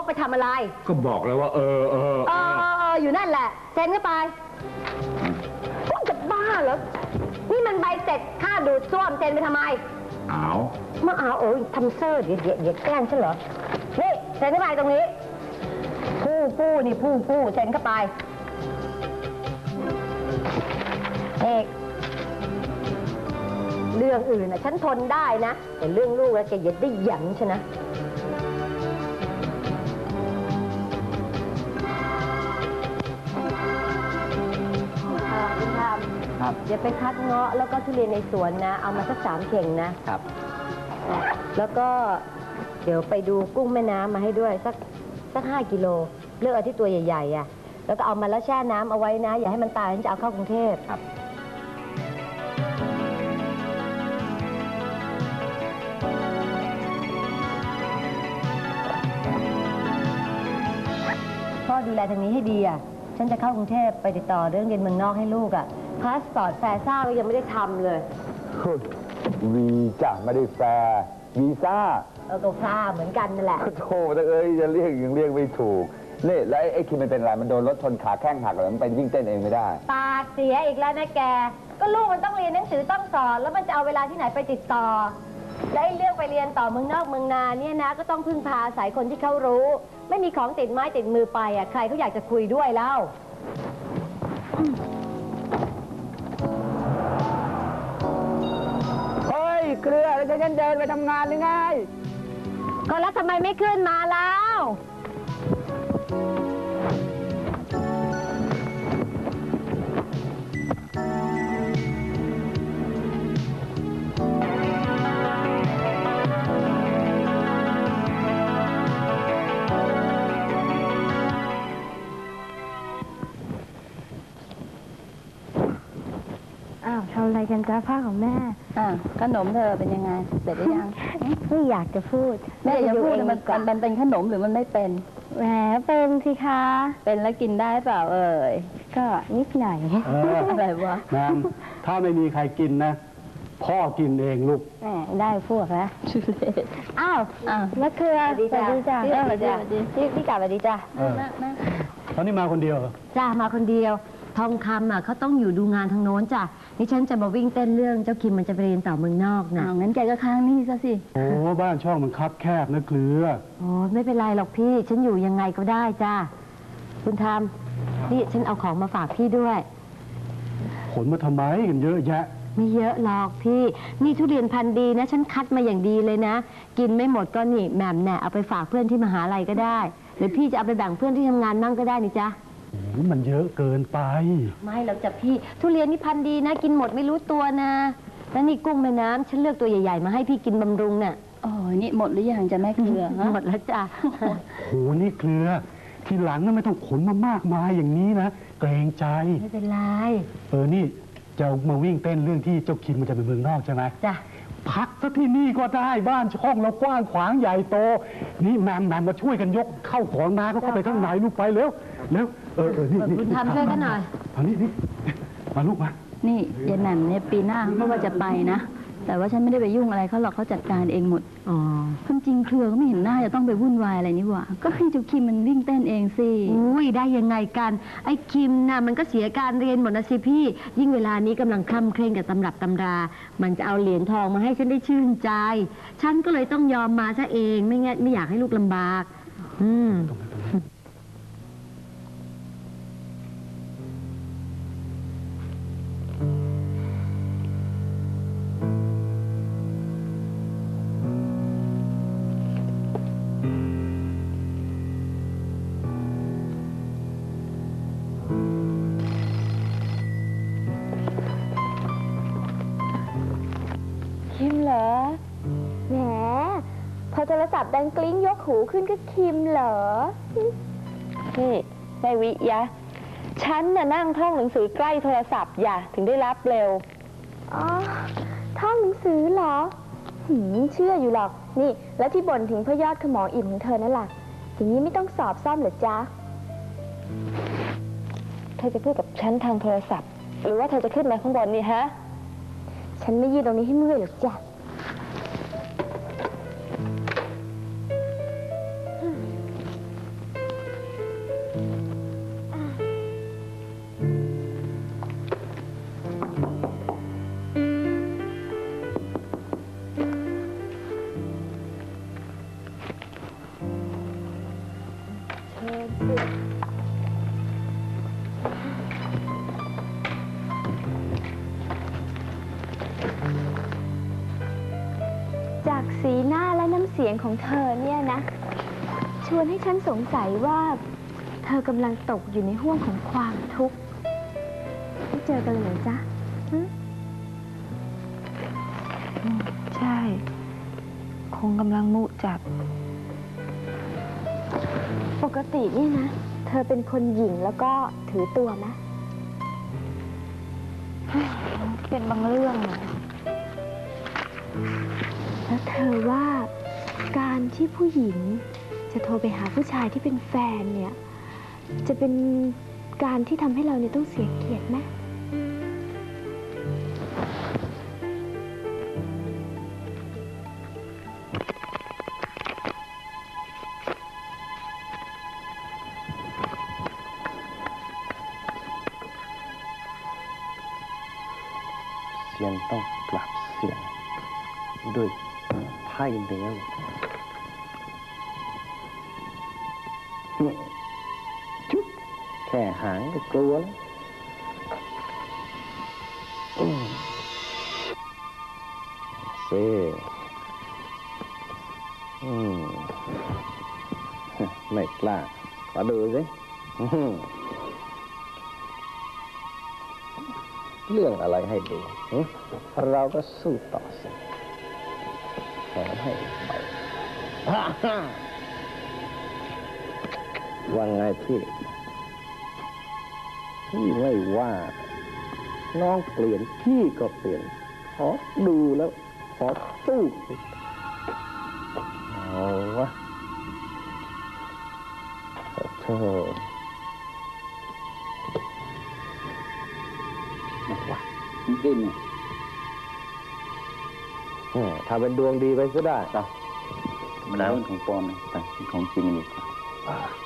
กไปทำอะไร ก็บอกแล้วว่า เออเออเออเออเอออยู่นั่นแหละ เซ็นเข้าไปพวกจะบ้าเหรอ นี่มันใบเสร็จค่าดูดซ่วมเซ็นไปทำไม เอามาเอาเอ้ยทำเซอร์เดี๋ยวเดี๋ยวเดี๋ยวแกล้งฉันเหรอ นี่เซ็นเข้าไปตรงนี้ ผู้ผู้นี่ผู้ผู้เซ็นเข้าไปเอกเรื่องอื่นน่ะฉันทนได้นะ แต่เรื่องลูกแล้วแกอย่าได้หยันฉันนะ ครับ เดี๋ยวไปคัดเงาะแล้วก็ทุเรียนในสวนนะ เอามาสักสามเข่งนะ ครับ แล้วก็เดี๋ยวไปดูกุ้งแม่น้ำมาให้ด้วยสักสักห้ากิโลเลือกเอาที่ตัวใหญ่ๆอะ แล้วก็เอามาแล้วแช่น้ำเอาไว้นะ อย่าให้มันตายฉันจะเอาเข้ากรุงเทพครับ พ่อดูแลทางนี้ให้ดีอะ ฉันจะเข้ากรุงเทพไปติดต่อเรื่องเรียนเมืองนอกให้ลูกอะ พาสปอร์ตแฟซ่าก็ยังไม่ได้ทำเลย วีจ้ะไม่ได้แฟร์วีซ่าเออก็ซ่าเหมือนกันนั่นแหละ โธ่แต่เอ้ยจะเรียกยังเรียกไม่ถูกนี่แล้วไอ้ไอ้คิมมันเป็นอะไรมันโดนรถชนขาแข้งหักเหรอมันไปวิ่งเต้นเองไม่ได้ ปากเสียอีกแล้วนะแก ก็ลูกมันต้องเรียนหนังสือต้องสอน แล้วมันจะเอาเวลาที่ไหนไปติดต่อ และไอ้เรื่องไปเรียนต่อเมืองนอกเมืองนาเนี่ยนะก็ต้องพึ่งพาอาศัยคนที่เขารู้ ไม่มีของติดไม้ติดมือไปอะใครเขาอยากจะคุยด้วยแล้ว ฉันเดินไปทำงานหรือไง ก็แล้วทำไมไม่ขึ้นมาแล้ว อ้าวทำอะไรกันจ้าผ้าของแม่ อะขนมเธอเป็นยังไง เสร็จหรือยัง ไม่อยากจะพูดแม่อย่าพูดเลยมันกว่ามันมันเป็นขนมหรือมันไม่เป็น แหมเป็นสิคะ เป็นแล้วกินได้เปล่าเอ่ย ก็นิดหน่อยเออ อะไรวะแมมถ้าไม่มีใครกินนะ พ่อกินเองลูก แหมได้พวกแล้วชุเลศอ้าวอะมะเขือสวัสดีจ้ะสวัสดีจ้ะเออสวัสดีสวัสดีพี่พี่กลับสวัสดีจ้ะเออแม่แม่ตอนนี้มาคนเดียวเหรอจ้ามาคนเดียว ทองคำอะเขาต้องอยู่ดูงานทางโน้นจ้ะ นี่ฉันจะมาวิ่งเต้นเรื่องเจ้าคิมมันจะไปเรียนต่อเมืองนอกนะอ้าวงั้นแกก็ค้างหนี่ซะสิ โอ้บ้านช่องมันคับแคบนะเกลือ โอ้ไม่เป็นไรหรอกพี่ ฉันอยู่ยังไงก็ได้จ้าคุณทำนี่ฉันเอาของมาฝากพี่ด้วย ขนมาทำไมกันเยอะแยะ ไม่เยอะหรอกพี่ นี่ทุเรียนพันธุ์ดีนะ ฉันคัดมาอย่างดีเลยนะ กินไม่หมดก็นี่แหม่มแหน่เอาไปฝากเพื่อนที่มหาลัยก็ได้ หรือพี่จะเอาไปแบ่งเพื่อนที่ทำงานมั่งก็ได้นี่จ้ะ โอ้มันเยอะเกินไป ไม่หรอกจ้ะพี่ ทุเรียนนี่พันธุ์ดีนะ กินหมดไม่รู้ตัวนะ แล้วนี่กุ้งแม่น้ำฉันเลือกตัวใหญ่ๆ มาให้พี่กินบำรุงน่ะโอ้ยนี่หมดหรือยังจะแม่เกลือฮะหมดแล้วจ้ะ โหนี่เกลือ ทีหลังนั้นไม่ต้องขนมามากมายอย่างนี้นะ เกรงใจ ไม่เป็นไรเออนี่จะมาวิ่งเต้นเรื่องที่เจ้าคิมมันจะไปเมืองนอกใช่ไหมจ้ะพักซะที่นี่ก็ได้บ้านช่องเรากว้างขวางใหญ่โต นี่แมมแมมมาช่วยกันยกเข้าของมาก็เข้าไปข้างในลูกไปเร็ว เร็วเออเออนี่นี่คุณทำช่วยกันหน่อยเอานี่นี่มาลูกมานี่ยายแหม่มเนี่ยปีหน้าเขาก็ว่าจะไปนะ แต่ว่าฉันไม่ได้ไปยุ่งอะไรเขาหรอกเขาจัดการเองหมดอ๋อความจริงเครือก็ไม่เห็นหน้าจะต้องไปวุ่นวายอะไรนี่หว่า ก็ให้เจ้าคิมมันวิ่งเต้นเองสิ อุ้ยได้ยังไงกัน ไอ้คิมน่ะมันก็เสียการเรียนหมดนะสิพี่ ยิ่งเวลานี้กำลังคล่ำเคร่งกับตำรับตำรา มันจะเอาเหรียญทองมาให้ฉันได้ชื่นใจ ฉันก็เลยต้องยอมมาซะเองไม่งั้นไม่อยากให้ลูกลำบาก อืมคิม เหรอ แหม พอโทรศัพท์ดังกลิ้งยกหูขึ้นก็คิมเหรอ นี่แม่วิยะ ฉันน่ะนั่งท่องหนังสือใกล้โทรศัพท์อย่าถึงได้รับเร็ว อ๋อ ท่องหนังสือเหรอ หืม เชื่ออยู่หรอก นี่ แล้วที่บ่นถึงพระยอดขมออิ่มของเธอนั่นล่ะ อย่างนี้ไม่ต้องสอบซ่อมเหรอจ๊ะ เธอจะพูดกับฉันทางโทรศัพท์ หรือว่าเธอจะขึ้นมาข้างบนนี่ฮะ ฉันไม่ยืนตรงนี้ให้เมื่อยหรอกจ้ะ เสียงของเธอเนี่ยนะ ชวนให้ฉันสงสัยว่า เธอกำลังตกอยู่ในห่วงของความทุกข์ไม่เจอกันเลยเหรอจ๊ะหึใช่ คงกำลังมุจับปกติเนี่ยนะ เธอเป็นคนหญิงแล้วก็ถือตัวไหมเป็นบางเรื่องนะแล้วเธอว่าการ ที่ผู้หญิง จะโทรไปหาผู้ชายที่เป็นแฟนเนี่ย จะเป็นการที่ทำให้เราเนี่ยต้องเสียเกียรติไหมเสียงต้องกลับเสียงด้วยไพ่เดียว นี่ยจุ๊บแค่หางก็กลัวแล้วเซ่อืมไม่กล้าขอดูสิเรื่องอะไรให้ดูเราก็สู้ต่อสิแถมให้ไปฮ่าฮ่า ว่าไงพี่พี่ไม่ว่า น้องเปลี่ยนพี่ก็เปลี่ยน ขอดูแล้ว ขอสู้สิเอาวะเธอดิ้นอืมถ้าเป็นดวงดีไปก็ได้จ้ะมันแล้วของปลอมนะแต่ของจริงดีกว่าเออดีเว้ยเฮ้ยสน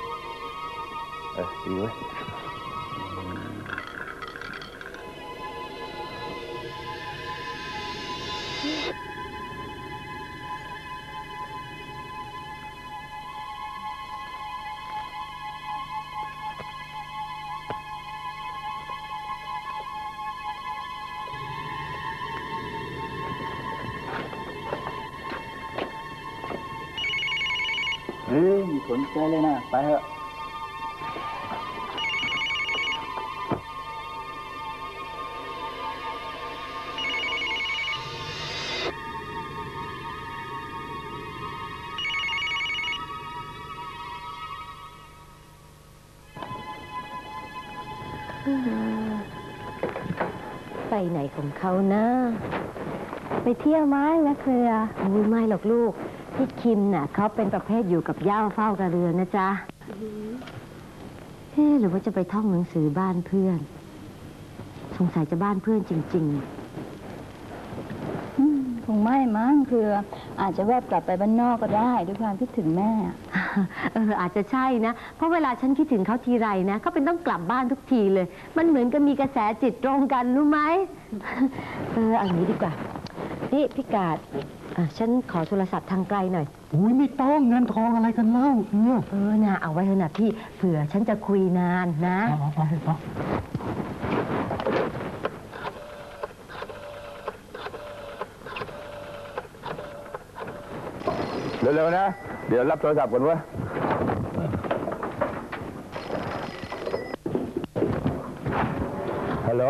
ใจเลยนะไปเไปไหนของเขานะ ไปเที่ยวไหมแม่เครืออุ้ยไม่หรอกลูก พี่คิมน่ะเขาเป็นประเภทอยู่กับย่าเฝ้ากระเรือนนะจ๊ะเอ๊ะหรือว่าจะไปท่องหนังสือบ้านเพื่อน สงสัยจะบ้านเพื่อนจริงอืมคงไม่มั้งคือ อาจจะแวบกลับไปบ้านนอกก็ได้ ด้วยความคิดถึงแม่อะๆ เอออาจจะใช่นะ เพราะเวลาฉันคิดถึงเขาทีไรนะเขาเป็นต้องกลับบ้านทุกทีเลย มันเหมือนกับมีกระแสจิตตรงกันรู้ไหม เออเอาอย่างนี้ดีกว่า นี่พี่กาดอะฉันขอโทรศัพท์ทางไกลหน่อย อุ้ยไม่ต้องเงินทองอะไรกันเล่าเออเออนะเอาไว้เถอะนะพี่เผื่อฉันจะคุยนานนะ เอาเอาเอาเอาเร็วๆนะ เดี๋ยวรับโทรศัพท์ก่อนเวะฮัลโหล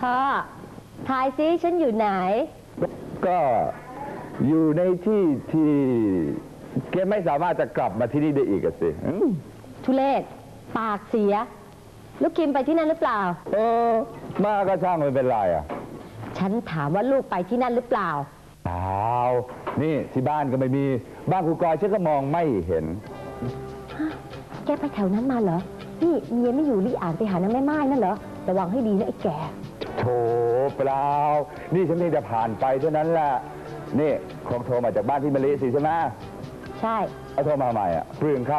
พ่อทายซิฉันอยู่ไหน ก็อยู่ในที่ที่แกไม่สามารถจะกลับมาที่นี่ได้อีกอะสิอืมทุเลศปากเสีย ลูกคิมไปที่นั่นหรือเปล่า เออมาก็ช่างไม่เป็นไรอะฉันถามว่าลูกไปที่นั่นหรือเปล่า เปล่า นี่ที่บ้านก็ไม่มีบ้านครูกอยฉันก็มองไม่เห็น แกไปแถวนั้นมาเหรอ นี่เมียไม่อยู่รีอ่านไปหานางแม่ไม้นั่นเหรอ ระวังให้ดีนะไอ้แก โถเปล่า นี่ฉันเพียงจะผ่านไปเท่านั้นแหละ นี่คงโทรมาจากบ้านพี่มะลิสิใช่ไหมใช่ เอาโทรมาใหม่อะเปลืองค่า